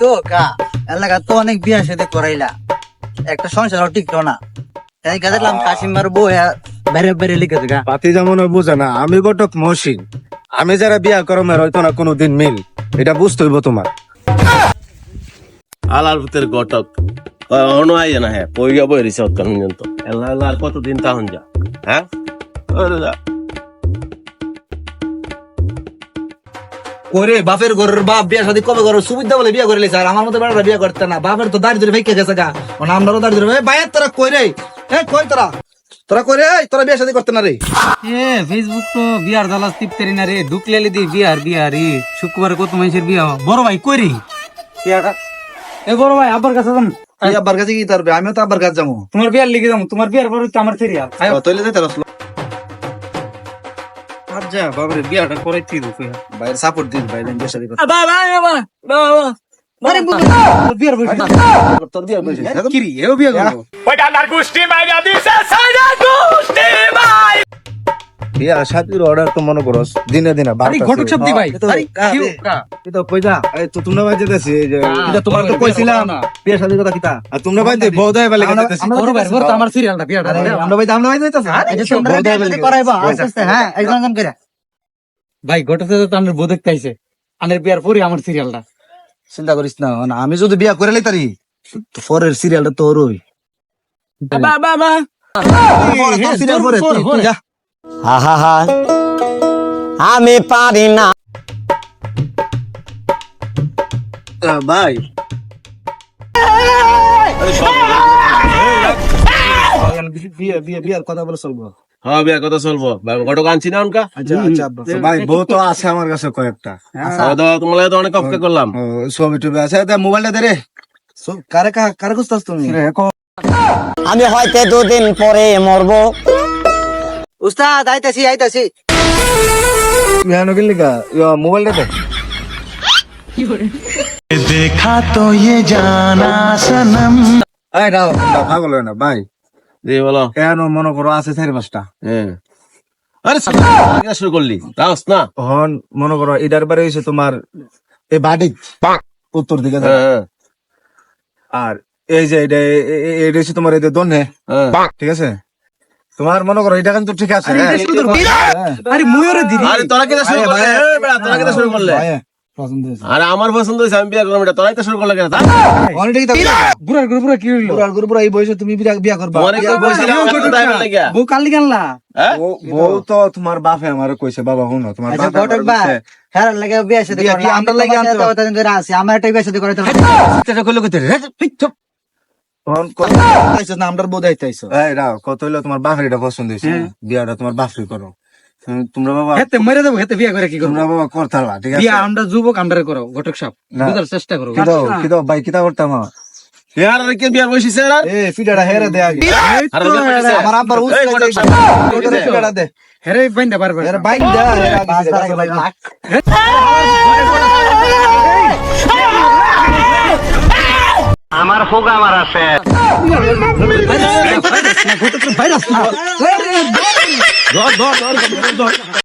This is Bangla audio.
তো কা। এলাকা তো অনেক বিয়া সাথে করাইলা। একটা সংসার টিকতো না। তাই কাশিমার বউ হ্যাঁ, বেড়ে বেড়ে লিখেছে গা। পাতি যেমন ওই বুঝে না আমি গটক মহসিন। আমি যারা বিয়া করমের হয়তো না কোনোদিন মিল। এটা বুঝতে হইব তোমার। আলার ভিতরে গটক অন আই না হ্যাঁ পইয়া বই রিসে অতকাল পর্যন্ত এলা এলা আর কতদিন তাহন যা হ্যাঁ? ওরে বাপের ঘরের বাপ বিয়া শাদী কবে করো? সুবিধা বলে বিয়া করে লিছে আর আমার মতো বেড়াটা বিয়া করতে না। বাপের তো দাঁড়িয়ে ধরে ভেঙে গেছে গা। মানে আমরাও দাঁড়িয়ে ধরে বাইর তোরা কই রে? এ কই তোরা? তোরা কই রে? তোরা বিয়া শাদী করতে না রে? এ ফেসবুক তো বিয়ার জ্বালা টিপতেরি না রে। ঢুকলে দি বিয়ার বিয়ার। রে শুক্রবার কত মানুষের বিয়া হয়। বড় ভাই কই রে? এ বড় ভাই আব্বার কাছে যাম এই আব্বার কাছে কি তারবে আমিও তো আব্বার কাছে যাব। তোমার বিয়ার লিখে যাম তোমার বিয়ার পরে তো আমার যাইতে রাসলো আচ্ছা বাবারে বিয়াটা করাইতে দিও বাইরে সাপোর্ট দিস বাইরে বিয়া শাদী করতে বাবা বাবা বাবা আরে বিয়ার বসে তোর বিয়া বসে কি রে এও বিয়া করব বিয়া শাদির অর্ডার তো মনে দিনে দিনে আরে ঘটক ভাই এটা তো আরে কা- কিউ, এ- কইতা এই তো তোমরা বাজে দেছি এই যে এটা তোমার তো কইছিলাম। বিয়া শাদী কথা কিতা? আর তোমরা বাজে বউদাই বলে আমরা- বড় ভাই বড় তো আমার সিরিয়ালটা বিয়াটা আরে, আমরা ভাই আমরা ভাই যাইতাছে। এই তোমরা বিয়া শাদী করাইবা আস্তে আস্তে হ্যাঁ একজন একজন করে। ভাই ঘটক তো বউ দেখতে আইছে আনের বিয়ার পরে আমার সিরিয়ালটা চিন্তা করিস না না, আমি যদি বিয়া করে লইতারি পরের সিরিয়ালটা তোর ওই বাবা বাবা সিরিয়াল পরে তুই- তুই যা। আহা আমি পারি না। ভাই। কথা বলে চলবো। হ্যাঁ বিয়া কথা চলবো। বা- আনছি না উনকা আচ্ছা আচ্ছা আব্বা। ভাই বউ তো আছে আমার কাছে কয়েকটা। হ্যাঁ, তোমার তো অনেক অপেক্ষা করলাম। ছবি টবি আছে। মোবাইলটা দে রে। কারে কারে খুঁজতাস তুমি? আমি হয়তো দুদিন পরে মরবো। উস্তাদ আইতাছি আইতাছি। বিহানো গেলি গা ইয়া, মোবাইলটা দে। এই দাও দাও, পাগল না ভাই জি বলো। কেন মনে করো আছে চারি পাঁচটা? হ্যাঁ আরে শুরু করলি। তাওস না। হন মনে করো এটার বারে হয়েছে তোমার এই বাড়ি। উত্তর দিকে হ্যাঁ হ্যাঁ, আর এই যে এটা এটা হচ্ছে তোমার এই যে দনে। হ্যাঁ। ঠিক আছে? তোমার মনে করো এটা কিন্তু ঠিক আছে হ্যাঁ। আরে ময়ূরে দিদি আরে তোরা কেন শুরু করলে তোরা কেন শুরু করলে। আরে আমার পছন্দ হয়েছে আমি বিয়া করব এটা তোরাই তো শুরু করলে কেন অলরেডি তো বুড়ার করে বুড়া কি হইল পুরার পুরা এই বয়সে তুমি বিয়া করবা। বউ কালি হ্যাঁ? বউ- তো তোমার বাপে আমার কইছে বাবা শুনো তোমার আচ্ছা বাপে ঘটক আমারে ভাই হ্যাঁ লাগে বিয়া লাগে আছে একটা বিয়া শাদী করাইতে হবে চেষ্টা করলে কইতে রে কত হইল তোমার বাপের এটা পছন্দ হয়েছে বিয়াটা তোমার বাপরে করো। তুমি- তোমরা বাবা হেতে মরে দেবো হেতে বিয়া করে কি তোমরা বাবা করতালা ঠিক আছে? বিয়া আমরা যুবক আমরা করো ঘটক বুঝার চেষ্টা করো। কি দাও কি দাও ভাই কিতা করতাম আমার? ইয়ার আর কে বিয়ার বসিছে আর? এ ফিডাটা হেরে দে আগে। বিয়া বসিছে? আমার আব্বার উস এই ঘটক সাহেব, ফিডাটা দে। হেরে বাইন্দা পারবে এর বাইন দে এর আগে ফোক আমার আছে।